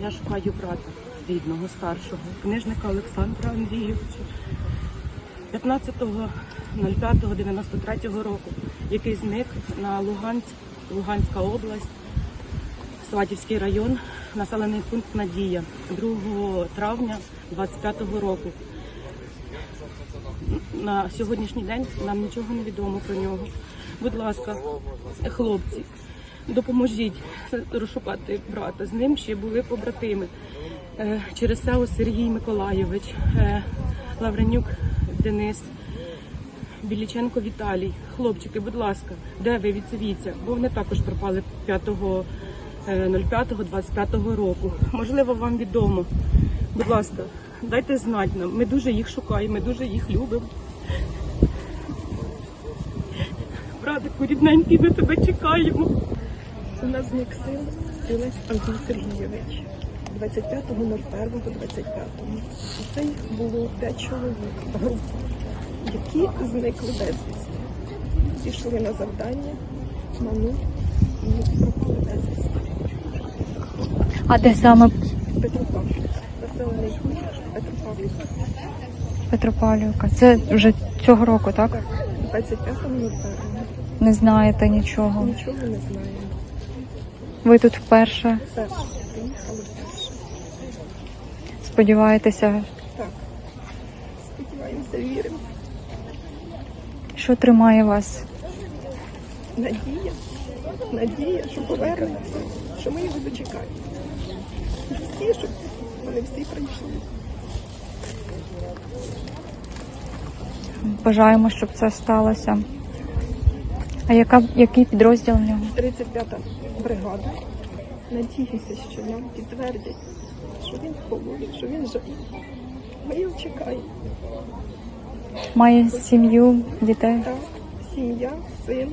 Я шукаю брата рідного, старшого, книжника Олександра Андрійовича. 15.05.93 року, який зник на Луганськ, Луганська область, Сватівський район, населений пункт Надія 2 травня 25 року. На сьогоднішній день нам нічого не відомо про нього. Будь ласка, хлопці, допоможіть розшукати брата. З ним ще були побратими. Е, Через село Сергій Миколайович, е, Лавренюк Денис, Біліченко Віталій. Хлопчики, будь ласка, де ви відсовіться? Бо вони також пропали 5.05.25 року. Можливо, вам відомо. Будь ласка, дайте знати нам. Ми дуже їх шукаємо, ми дуже їх любимо. Братику, рідненький, ми тебе чекаємо. У нас зник син стрілець Антон Сергійович 25.01.25. І це їх було п'ять чоловік груп, які зникли безвісти. Пішли на завдання, ману і пропали безвісти. А де саме Петропавлівка. Населений пункт Петропавлівка. Петропавлівка? Це вже цього року, так? Так, 25.01. Не знаєте нічого. Нічого не знаємо. Ви тут вперше сподіваєтеся, Так. Сподіваємося, віримо. що тримає вас? Надія, надія, що повернеться, що ми його дочекаємося. І всі, щоб вони всі прийшли. Бажаємо, щоб це сталося. А яка, який підрозділ в нього? 35-та бригада. Надіюся, що нам підтвердять, що він полоні, що він живий. Ми його чекаємо. Має сім'ю, дітей? Так, сім'я, син,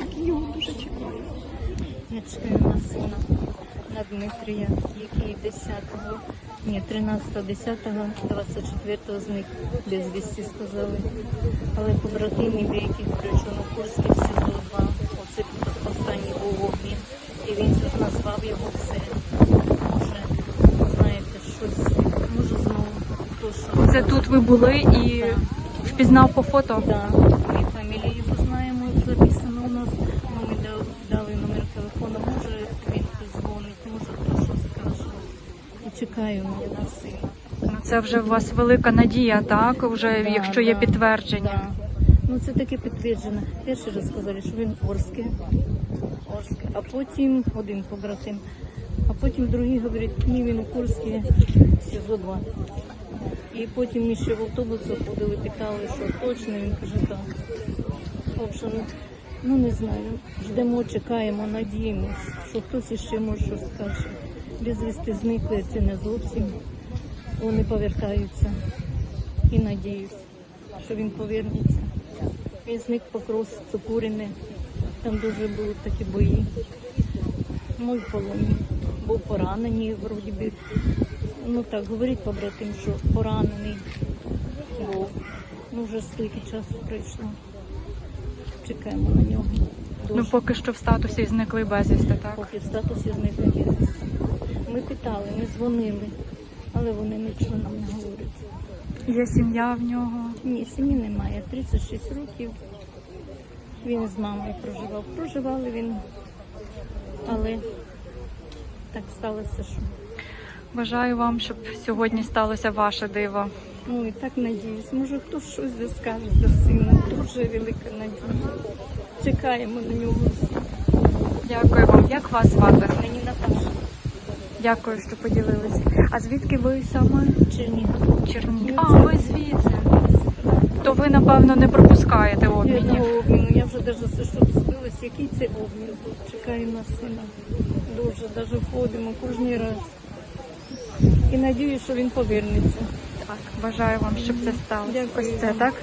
які його дуже чекають. Я чекаю на сина на Дмитрія, який 10-го, ні, 13-го, 10-го, 24-го зник безвісті сказали. Але побратимі деяких причому Курський в СІЗО 2, оце останній був обмін, і він тут назвав його все. Може, знаєте, щось, може знову хто що. Це тут ви були і Так. впізнав по фото? Да, ми фамілію знаємо, записано у нас. Ну, ми дали, номер телефону, може він дзвонить, може хто що скаже. І чекаємо на сина. Ну, Це вже у вас велика надія, так? Вже Да, якщо є да, підтвердження. Да. Ну це таке підтверджено. Перший раз сказали, що він Орське, Орське, а потім один побратим. А потім другий говорить, ні, він у Курській, СІЗО 2. І потім ми ще в автобус заходили, питали, що точно, він каже, так. Общем, ну не знаю. Ждемо, чекаємо, надіємось, що хтось іще може щось скаже. Безвісти зникли, це не зовсім. Вони повертаються. І надіюсь, що він повернеться. Він зник покрос Цукурине. Там дуже були такі бої. Мой в полоні. Був поранений, вроді би. Ну так, говорить побратим, що поранений був. Ну вже скільки часу пройшло. Чекаємо на нього. Дуже. Ну поки що в статусі зникли безвісти, так? Поки в статусі зникли безвісти. Ми питали, ми дзвонили, але вони нічого нам не говорять. Є сім'я в нього. Ні, сім'ї немає. 36 років. Він з мамою проживав. Проживали він, але так сталося, що Бажаю вам, щоб сьогодні сталося ваше диво. і так надіюсь. Може хтось щось скаже за сина. Дуже велика надія. Чекаємо на нього. Дякую вам. Як вас звати? Мені Наташа Дякую, що поділилися. А звідки ви саме? Чернігів. Чернігів. А, ви звідси. То ви, напевно, не пропускаєте обмінів. Обміну. Я вже навіть все, що збилась, який це обмін. Чекаю на сина. Дуже навіть ходимо кожен раз. І надію, що він повернеться. Так, бажаю вам, щоб це сталося. Дякую Ось це, так?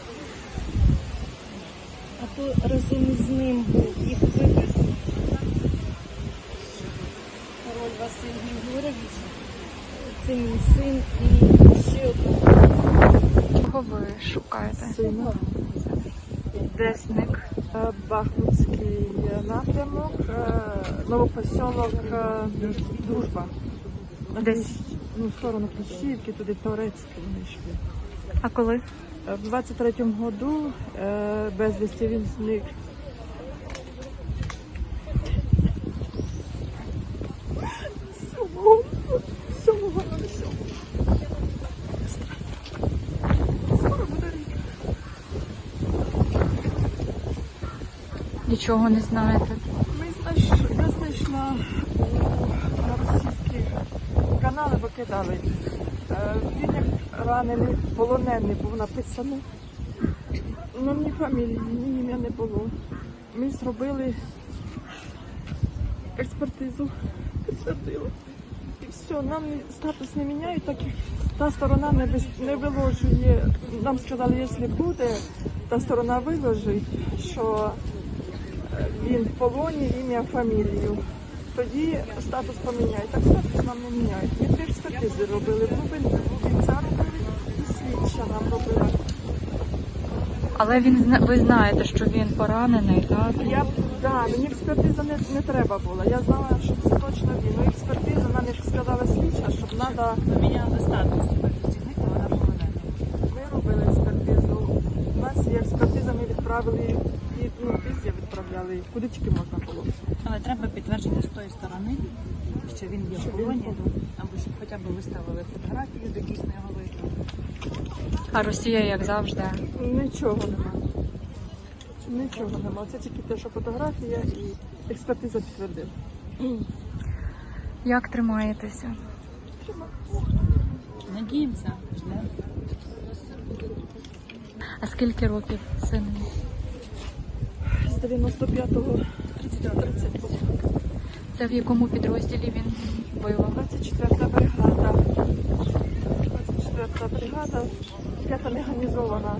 А то разом із ним був їх вивез. Король Василь Григорович. Це мій син і ще один Кого ви шукаєте? Сина. Де зник? Е, Бахмутський напрямок, е, новопосьолок е, Дружба. Десь. Ну, в сторону Кліщівки, туди Торецьке вони йшли. А коли? Е, В 23-му году е, безвісті він зник. Сьомого, сьомого сьомого. Скоро буде рік. Нічого не знаєте. Ми знайшли, я знайшла російські канали, викидали. Е, Він як ранений, полонений був написано. Ну, ні фамілії, ні ім'я не було. Ми зробили експертизу, підтвердили. І все, нам статус не міняють, так як та сторона не, не виложує. Нам сказали, якщо буде, та сторона виложить, що е, він в полоні, ім'я, фамілію. Тоді статус поміняють. Так статус нам не міняють. Ми дві експертизи робили, глибинку бійця робили і слідча нам робила. Але він зна- ви знаєте, що він поранений, так? Я да, мені експертиза не, не треба була. Я знала, що це точно він. Ну, експертиза нам як сказала слідча, щоб треба. Поміняли статус вона. Ми робили експертизу. У нас є експертиза, ми відправили і ну, відправляли, куди тільки можна було. Але треба підтверджити з тої сторони, що він є в полоні, або щоб хоча б виставили фотографію, де дійсно його видно. А Росія, як завжди. Нічого нема. Нічого нема. Це тільки те, що фотографія і експертиза підтвердила. Як тримаєтеся? Надіємося. А скільки років сину? З 95-го 30 Це в якому підрозділі він воював? 24 бригада. 24-та бригада, п'ята механізована.